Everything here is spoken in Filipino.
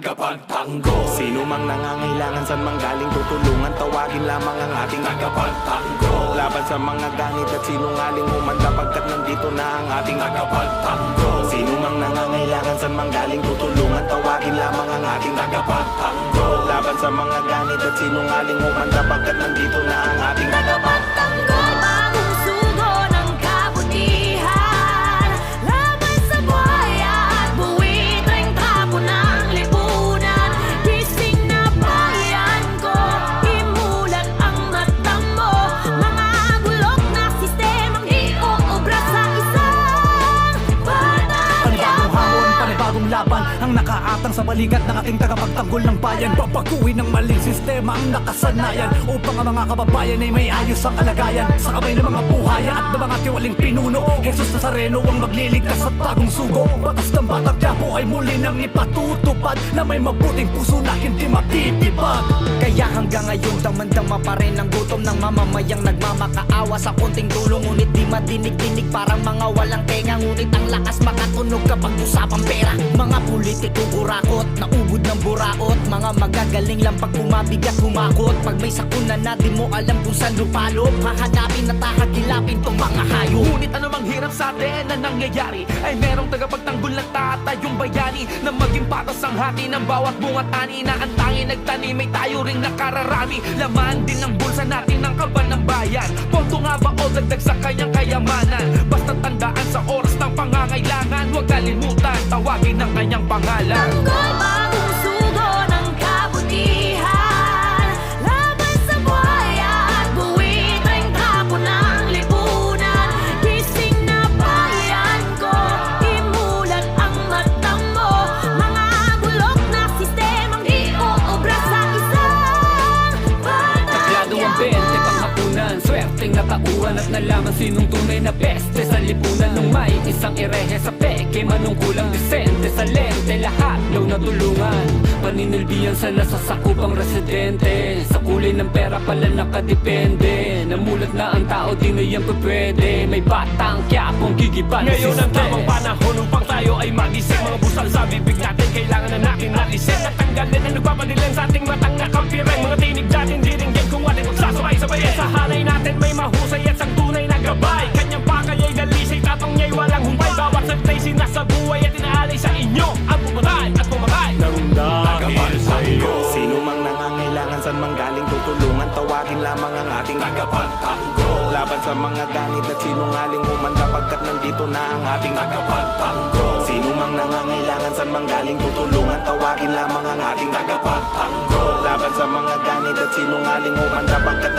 tagapagtanggol. Sino mang nangangailangan saan mang galing tutulungan Tawagin lamang ang ating Tagapagtanggol. Laban sa mga ganit at sinungaling umanda Pagkat nandito na ang ating Tagapagtanggol. Sino mang nangangailangan saan mang galing tutulungan Tawagin lamang ang ating Tagapagtanggol. Laban sa mga ganit at sinungaling umanda Pagkat nandito na ang ating Tagapagtanggol Ang nakaatang sa balikat ng ating tagapagtanggol ng bayan. Babaguhin ng maling sistema ang nakasanayan Upang ang mga kababayan ay may ayos ang kalagayan. Sa kamay ng mga buhaya at ng mga tiwaling pinuno Jesus Nazareno ang magliligtas at bagong sugo. Batas ng batang ay muli nang ipatutupad Na may mabuting puso na hindi ngayon damang-dama pa rin ang gutom ng mamamayang nagmamakaawa sa konting tulong Ngunit di madinig-dinig parang mga walang tenga. Ngunit ang lakas makatunog kapag usapang pera. Mga politikong kurakot, naubod ng buraot. Mga magagaling lang pag bumabigat humakot. Pag may sakuna na di mo alam kung saan lupalop. Hahanapin at hahagilapin tong mga hayop. Ngunit anumang hirap sa atin na nangyayari? Ay merong tagapagtanggol na tatayong bayani Na maging patas ang hati ng bawat bungat ani Na ang tangi nagtanim. Ay tayo ring nakararami Laman din ng bulsa natin ng kaban ng bayan. Ponto nga ba o dagdag sa kanyang kayamanan? Basta tandaan sa oras ng pangangailangan Huwag kalimutan, tawagin ang kanyang pangalan Natauhan at nalaman sinong tunay na peste Sa lipunan nung may isang irehe sa peke. Manungkulang disente sa lente Lahat daw natulungan. Paninilbihan sa nasasakupang residente. Sa kulay ng pera pala nakadepende. Namulat na ang tao di na yan pwede. May batang kyapong gigiban Ngayon ang tamang panahon santay sinasabuhay at inaalay sa inyo. Ang pumatay at pumatay. Nang dahil sa'yo Tagapagtanggol Sino mang nangangailangan saan mang galing tutulungan Tawagin lamang ang ating Tagapagtanggol. Laban sa mga ganit at sinungaling umanda Pagkat nandito na ang ating Tagapagtanggol. Sino mang nangangailangan saan mang galing tutulungan Tawagin lamang ang ating Tagapagtanggol. Laban sa mga ganit at sinungaling umanda Pagkat